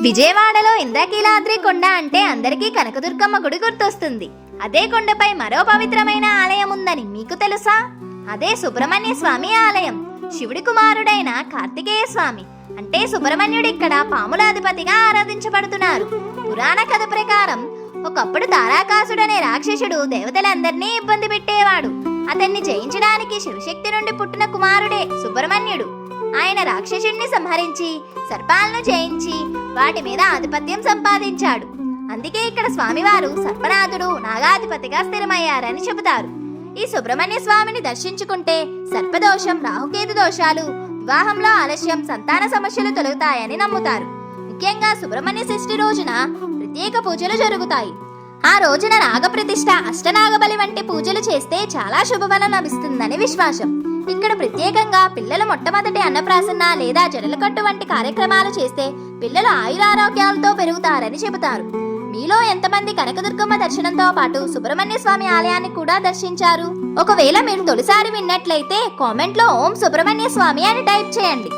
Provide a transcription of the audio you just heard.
విజయవాడలో ఇంద్రకీలాద్రి కొండ అంటే అందరికీ కనకదుర్గమ్మ గుడి గుర్తొస్తుంది. అదే కొండపై మరో పవిత్రమైన ఆలయం ఉందని మీకు తెలుసా? అదే సుబ్రహ్మణ్య స్వామి ఆలయం. శివుడి కుమారుడైన కార్తికేయ స్వామి. అంటే సుబ్రహ్మణ్యుడు ఇక్కడ పాములాధిపతిగా ఆరాధించబడుతున్నారు. పురాణ కథ ప్రకారం ఒకప్పుడు తారాకాసుడనే రాక్షసుడు దేవతలందరినీ ఇబ్బంది పెట్టేవాడు. అతన్ని జయించడానికి శివశక్తి నుండి పుట్టిన కుమారుడే సుబ్రహ్మణ్యుడు. ఆయన రాక్షసుణ్ణి సంహరించి సర్పాలను జయించి వాటి మీద ఆధిపత్యం సంపాదించాడు. అందుకే ఇక్కడ స్వామివారు సర్పనాథుడు నాగాధిపతిగా స్థిరమయ్యారని చెబుతారు. ఈ సుబ్రహ్మణ్య స్వామిని దర్శించుకుంటే సర్పదోషం రాహుకేతు దోషాలు వివాహంలో ఆలస్యం సంతాన సమస్యలు తొలగుతాయని నమ్ముతారు. ముఖ్యంగా సుబ్రహ్మణ్య షష్ఠి రోజున ప్రత్యేక పూజలు జరుగుతాయి. ఆ రోజున నాగప్రతిష్ఠ అష్టనాగబలి వంటి పూజలు చేస్తే చాలా శుభఫలం లభిస్తుందని విశ్వాసం. ఇక్కడ ప్రత్యేకంగా పిల్లల మొట్టమొదటి అన్నప్రాసన్న లేదా జడలకట్టు వంటి కార్యక్రమాలు చేస్తే పిల్లలు ఆయురారోగ్యాలతో పెరుగుతారని చెబుతారు. మీలో ఎంతమంది కనకదుర్గమ్మ దర్శనంతో పాటు సుబ్రహ్మణ్య స్వామి ఆలయాన్ని కూడా దర్శించారు? ఒకవేళ మీరు తొలిసారి విన్నట్లయితే కామెంట్లో ఓం సుబ్రహ్మణ్య స్వామి అని టైప్ చేయండి.